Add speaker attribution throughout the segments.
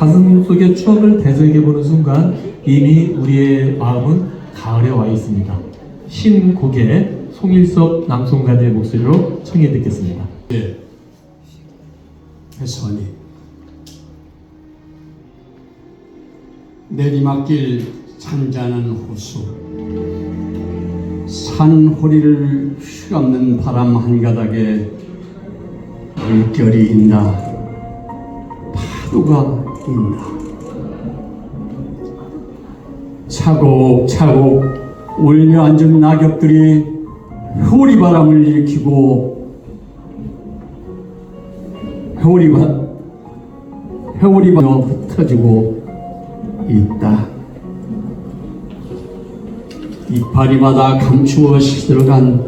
Speaker 1: 가슴 속의 추억을 되새겨보는 순간 이미 우리의 마음은 가을에 와 있습니다. 신곡의 송일섭 남송가들의 목소리로 청해 듣겠습니다.
Speaker 2: 예. 해선이 내리막길 잔잔한 호수 산 호리를 휘감는 바람 한 가닥에 물결이 있나 파도가 있나 차곡차곡 올려 앉은 낙엽들이 효리바람을 일으키고 회오리바 회오리바 흩어지고 있다. 이파리마다 감추어 시들어간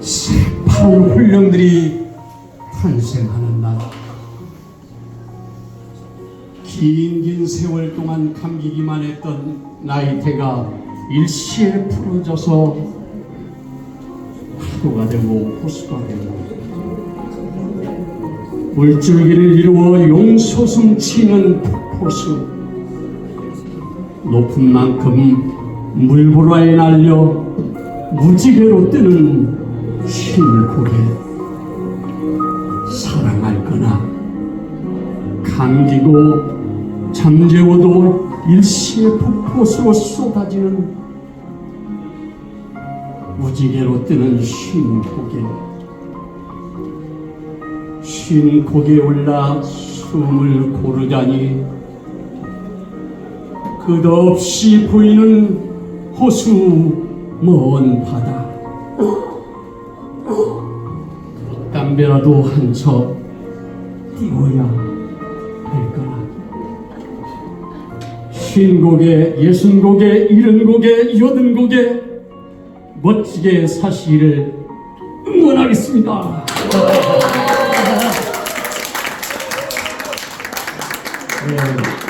Speaker 2: 새파란 훈령들이 탄생하는 날. 긴 긴 세월 동안 감기기만 했던 나이테가 일시에 풀어져서 파도가 되고 호수가 되고 물줄기를 이루어 용솟음 치는 폭포수. 높은 만큼 물보라에 날려 무지개로 뜨는 흰고개 사랑할 거나 감기고 잠재워도 일시에 폭포수로 쏟아지는 무지개로 뜨는 흰 고개 쉰 고개에 올라 숨을 고르자니 끝없이 보이는 호수 먼 바다. 담배라도 한첩 띄워야 할 거나 쉰 곡에 60곡에 70곡에 80곡에 멋지게 사시기를 응원하겠습니다. 네.